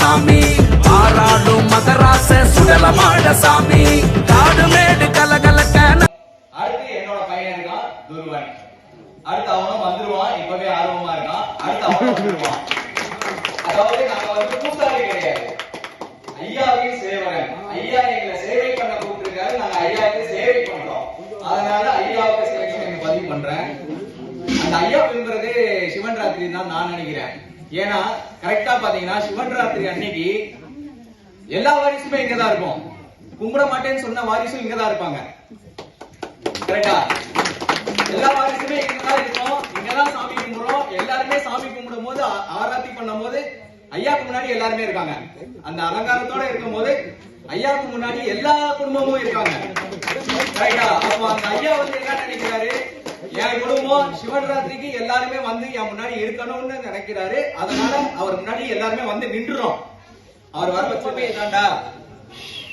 சாமி ஆறாடும் மகராச சுடலமாட சாமி காடு மேடு கலகலக்க அடுத்து என்னோட பையன் இருக்கான் துருவன். அடுத்து அவனும் வந்துருவான் இப்பவே ஆர்வமா இருக்கான். அடுத்து அவனும் வந்துருவான் அதாவது நாங்க வந்து கூட்டாளி கிடையாது. ஐயாவின் சேவகன். ஐயா எங்களை சேவை பண்ண கூப்பிட்டுருக்காரு. நாங்க ஐயாவுக்கு சேவை பண்றோம். அதனால ஐயாவுக்கு செலக்ஷன் பதிவு பண்றேன். அந்த ஐயா பின்புறது சிவன் ராத்திரி தான் நான் நினைக்கிறேன். ஏன்னா கரெக்டா பாத்தீங்கன்னா சிவன் ராத்திரி அன்னைக்கு எல்லா வாரிசுமே இங்கதான் இருக்கும் கும்பிட மாட்டேன்னு சொன்ன வாரிசும் இங்கதான் இருப்பாங்க. கரெக்டா எல்லா வாரிசுமே இங்கதான் இருக்கும். இங்கதான் சாமி கும்பிடுறோம். எல்லாருமே சாமி கும்பிடும் போது ஆராத்தி பண்ணும் போது ஐயாக்கு முன்னாடி எல்லாருமே இருக்காங்க. அந்த அலங்காரத்தோட இருக்கும் போது ஐயாவுக்கு முன்னாடி எல்லா குடும்பமும் இருக்காங்க. ரைட்டா அப்போ அந்த ஐயா வந்து என்ன நினைக்கிறாரு? என் குடும்பம் சிவராத்திரிக்கு எல்லாருமே வந்து என் முன்னாடி இருக்கணும்னு நினைக்கிறாரு. அதனால அவர் முன்னாடி எல்லாருமே வந்து நின்றுறோம். அவர் வர வச்சப்பே இதாண்டா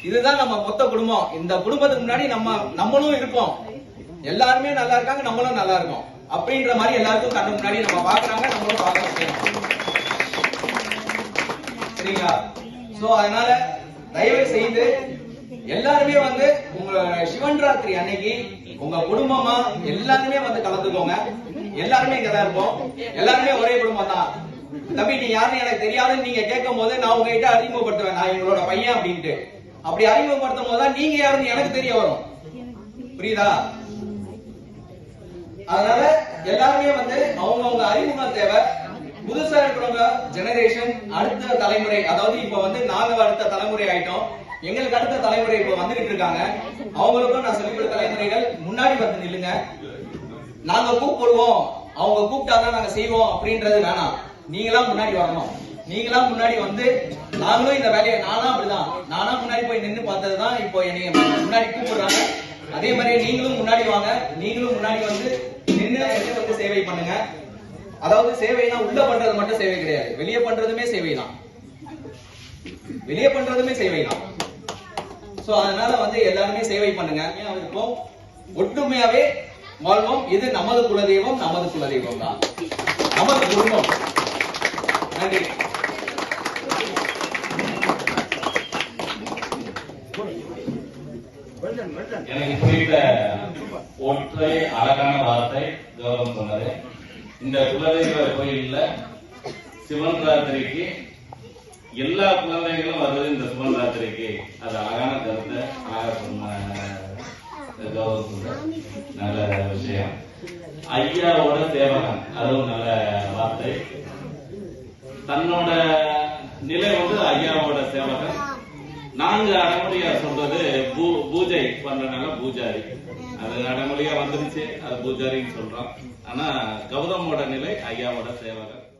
இதுதான் நம்ம மொத்த குடும்பம். இந்த குடும்பத்துக்கு முன்னாடி நம்ம நம்மளும் இருக்கோம். எல்லாருமே நல்லா இருக்காங்க நம்மளும் நல்லா இருக்கோம். அப்படின்ற மாதிரி எல்லாருக்கும் கண்ணு முன்னாடி நம்ம பாக்குறாங்க நம்மளும் பார்க்க சரிங்களா? சோ அதனால தயவு செய்து எல்லாருமே வந்து உங்க சிவன் ராத்திரி அன்னைக்கு உங்க குடும்பமா எல்லாருமே வந்து கலந்துக்கோங்க. எல்லாருமே இங்கதான் இருப்போம். எல்லாருமே ஒரே குடும்பம் தான் தம்பி நீ யாருன்னு எனக்கு தெரியாதுன்னு நீங்க கேட்கும் போது நான் உங்ககிட்ட அறிமுகப்படுத்துவேன். நான் எங்களோட பையன் அப்படின்ட்டு. அப்படி அறிமுகப்படுத்தும் போதுதான் நீங்க யாருன்னு எனக்கு தெரிய வரும். புரியுதா? அதனால எல்லாருமே வந்து அவங்கவங்க அறிமுகம் தேவை. புதுசா இருக்கிறவங்க ஜெனரேஷன் அடுத்த தலைமுறை அதாவது இப்ப வந்து நாங்க அடுத்த தலைமுறை ஆயிட்டோம். எங்களுக்கு அடுத்த தலைமுறை இப்ப வந்துகிட்டு இருக்காங்க. அவங்களுக்கும் நான் சொல்லிக் கொடுத்த தலைமுறைகள் முன்னாடி வந்து நில்லுங்க. நாங்க கூப்பிடுவோம். அவங்க கூப்பிட்டாதான் நாங்க செய்வோம் அப்படின்றது வேணாம். நீங்களா முன்னாடி வரணும். நீங்களா முன்னாடி வந்து நாங்களும் இந்த வேலையை நானா அப்படிதான். நானா முன்னாடி போய் நின்னு பார்த்ததுதான் இப்போ என்னைய முன்னாடி கூப்பிடுறாங்க. அதே மாதிரி நீங்களும் முன்னாடி வாங்க. நீங்களும் முன்னாடி வந்து நின்று வந்து சேவை பண்ணுங்க. அதாவது சேவைனா உள்ள பண்றது மட்டும் சேவை கிடையாது. வெளியே பண்றதுமே சேவை தான் வெளியே பண்றதுமே சேவை தான் சோ அதனால வந்து எல்லாருமே சேவை பண்ணுங்க. இப்போ ஒற்றுமையாவே வாழ்வோம். இது நமது குலதெய்வம் நமது குலதெய்வம் தான். நமது குடும்பம். நன்றி. எனக்கு புரியல ஒற்றை அழகான வார்த்தை கௌரவம் சொன்னது. இந்த குலதெய்வ கோயில்ல சிவன் ராத்திரிக்கு எல்லா குழந்தைகளும் வர்றது இந்த சிவன் ராத்திரிக்கு. அது அழகான கருத்தை அழகா சொன்ன நல்ல விஷயம். ஐயாவோட தேவகன் அதுவும் நல்ல வார்த்தை. தன்னோட நிலை வந்து ஐயாவோட சேவகன். நாங்க அடமொழியா சொல்றது பூ- பூஜை பண்றதுனால பூஜாரி. அது அடமொழியா வந்துருச்சு அது பூஜாரின்னு சொல்றோம். ஆனா கௌதமோட நிலை ஐயாவோட சேவகர்.